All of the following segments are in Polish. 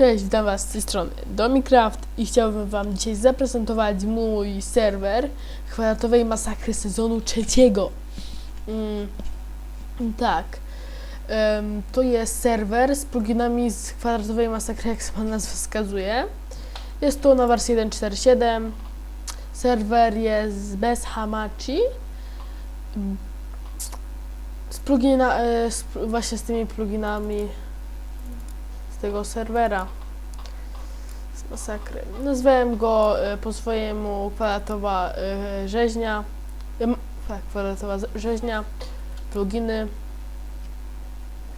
Cześć, witam Was z tej strony Domicraft i chciałbym Wam dzisiaj zaprezentować mój serwer kwadratowej masakry sezonu trzeciego. Mm, tak. Em, to jest serwer z pluginami z kwadratowej masakry, jak sama nazwa wskazuje. Jest to na wersji 1.4.7. Serwer jest bez Hamachi. Mm, Z plugina, e, z, właśnie z tymi pluginami tego serwera. Z masakry. Nazwałem go e, po swojemu kwadratowa e, rzeźnia. Tak, kwadratowa z- rzeźnia. Pluginy.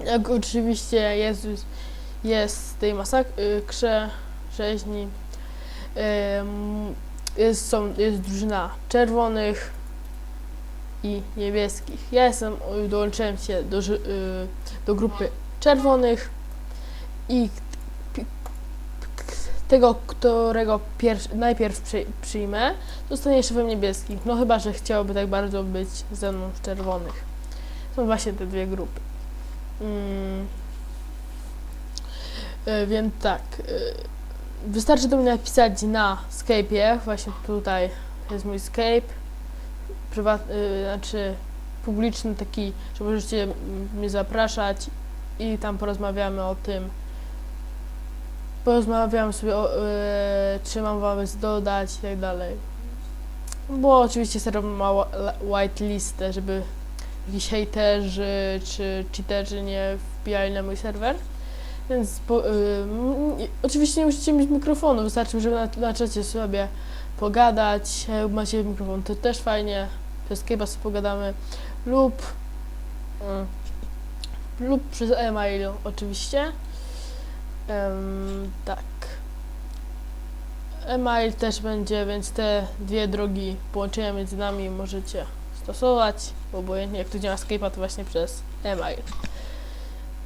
Jak oczywiście jest, jest w tej masakrze rzeźni. em, Jest, są, jest drużyna czerwonych i niebieskich. Ja jestem, dołączyłem się do, do grupy czerwonych i tego, którego pierw, najpierw przy, przyjmę, zostanie szefem niebieskich. No chyba, że chciałoby tak bardzo być ze mną w czerwonych. Są właśnie te dwie grupy. Mm. E, Więc tak. e, Wystarczy do mnie napisać na Skype'ie. Właśnie tutaj jest mój Skype. Prywat, y, znaczy publiczny taki, że możecie mnie zapraszać i tam porozmawiamy o tym. Porozmawiamy sobie o, y, czy mam wam dodać i tak dalej. Bo oczywiście serwer ma whi- white listę, żeby jakiś hejterzy czy cheaterzy nie wbijali na mój serwer. Więc po, i- oczywiście nie musicie mieć mikrofonu, wystarczy, żeby na, na czacie sobie pogadać. Jak macie mikrofon, to też fajnie. Przez Skype'a sobie pogadamy. Lub mm, lub przez e-mail oczywiście. Em, tak. E-mail też będzie, więc te dwie drogi połączenia między nami możecie stosować. Obojętnie jak to działa Skype'a, to właśnie przez e-mail.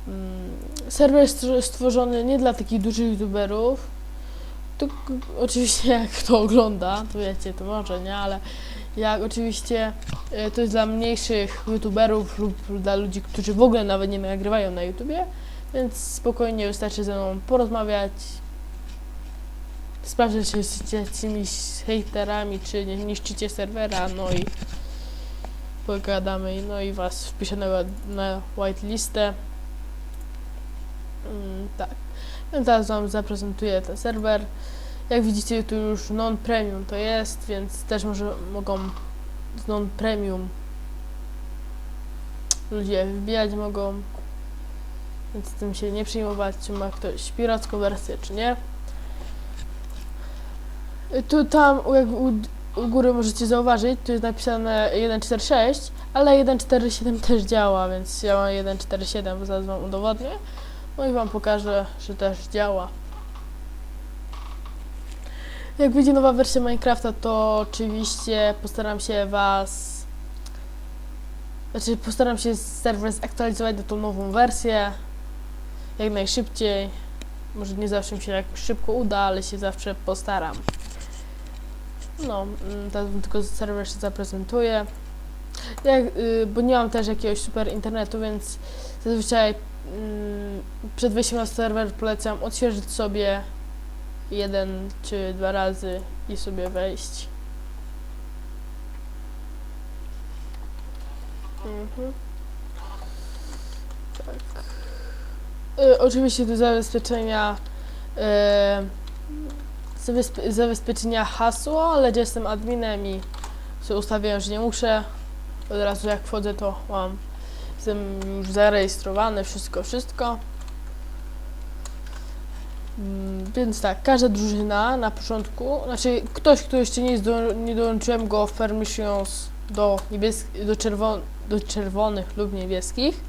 Mm, Serwer jest stwo- stworzony nie dla takich dużych youtuberów. To, oczywiście jak kto ogląda, to wiecie, to może, nie? Ale jak oczywiście e, to jest dla mniejszych youtuberów lub dla ludzi, którzy w ogóle nawet nie nagrywają na YouTubie, więc spokojnie wystarczy ze mną porozmawiać, sprawdzić, czy jesteście jakimiś hejterami, czy nie niszczycie serwera, no i pogadamy, no i was wpiszę na, na whitelistę. Mm, tak. No teraz wam zaprezentuję ten serwer. Jak widzicie, tu już non-premium to jest, więc też może mogą z non-premium ludzie wbijać mogą. Więc tym się nie przejmować, czy ma ktoś piracką wersję, czy nie. Tu tam jak u, u góry możecie zauważyć, tu jest napisane 1.4.6, ale 1.4.7 też działa, więc ja mam 1.4.7, bo zaraz wam udowodnię. No i wam pokażę, że też działa. Jak wyjdzie nowa wersja Minecrafta, to oczywiście postaram się was. Znaczy, postaram się serwer zaktualizować do tą nową wersję. Jak najszybciej. Może nie zawsze mi się jakoś szybko uda, ale się zawsze postaram. No, mm, teraz tylko serwer się zaprezentuje. Jak, y, bo nie mam też jakiegoś super internetu, więc zazwyczaj mm, przed wejściem na serwer polecam odświeżyć sobie jeden czy dwa razy i sobie wejść. Mhm. Tak. Y, oczywiście do zabezpieczenia y, zabezpie- zabezpieczenia hasła, ale jestem adminem i sobie ustawiam, że nie muszę. Od razu jak wchodzę to mam Jestem już zarejestrowany, wszystko, wszystko. Mm, Więc tak, każda drużyna na początku, znaczy ktoś, kto jeszcze nie, do, nie dołączyłem go w permissions do, niebies- do, czerwon- do czerwonych lub niebieskich,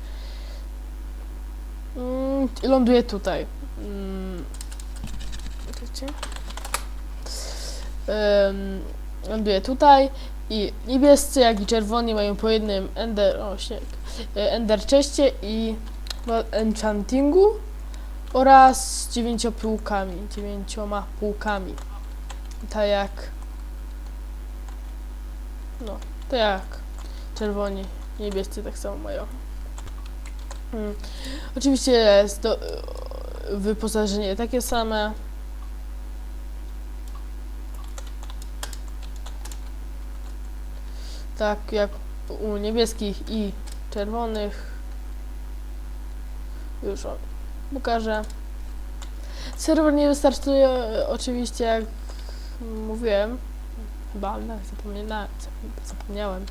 mm, ląduje tutaj. Mm. Em, ląduje tutaj i niebiescy, jak i czerwoni mają po jednym ender, o śnieg, e, ender chestie i enchantingu oraz z dziewięciopółkami, dziewięcioma półkami. Tak jak no, tak jak czerwoni, niebiescy tak samo mają. Hmm. Oczywiście jest do, wyposażenie takie same. Tak jak u niebieskich i czerwonych. Już pokażę. Serwer nie wystartuje e, oczywiście jak mówiłem. Chyba nawet zapomniałem. zapomniałem.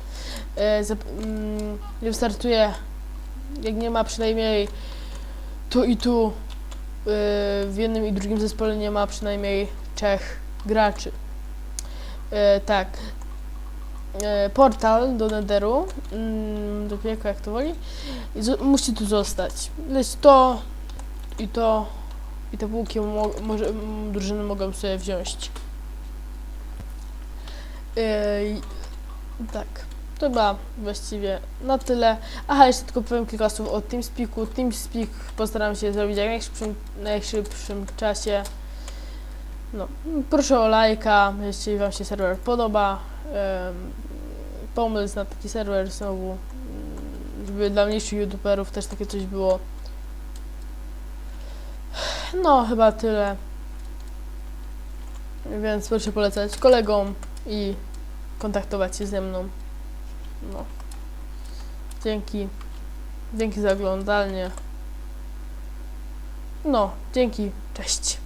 E, zap, mm, nie wystartuje jak nie ma przynajmniej tu i tu y, w jednym i drugim zespole nie ma przynajmniej trzech graczy. Y, tak. Y, portal do Netheru, mm, do jak to woli, i musi tu zostać. Lecz to i to i te półki mo- może, drużyny mogą sobie wziąć. Y, tak. To chyba właściwie na tyle. Aha, jeszcze tylko powiem kilka słów o TeamSpeaku. TeamSpeak postaram się zrobić jak najszybszym, najszybszym czasie. No, proszę o lajka, jeśli Wam się serwer podoba. Um, pomysł na taki serwer znowu, żeby dla mniejszych youtuberów też takie coś było. No, chyba tyle. Więc proszę polecać kolegom i kontaktować się ze mną. No. Dzięki. Dzięki za oglądanie. No, dzięki. Cześć.